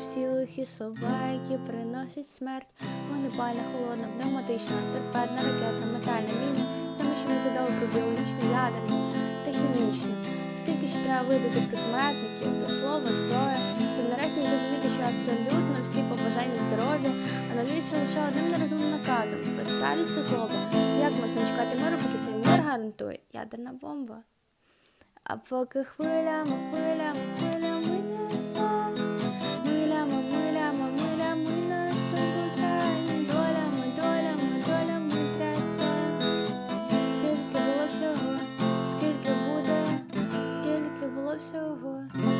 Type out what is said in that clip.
всі лихі слова, які приносять смерть. Вогнепальна, холодна, пневматична, торпедна, ракетна, метальна, міна. Це ми ще не задали про біологічну, ядерну та хімічну. Скільки ще треба видати прикметників до слова, зброя, щоб нарешті зрозуміти, що абсолютно всі побажання здоров'я аналюються лише одним нерозумним наказом без сталінська злоба. Як можна чекати миру, поки цей мир гарантує ядерна бомба? А поки хвилями Скільки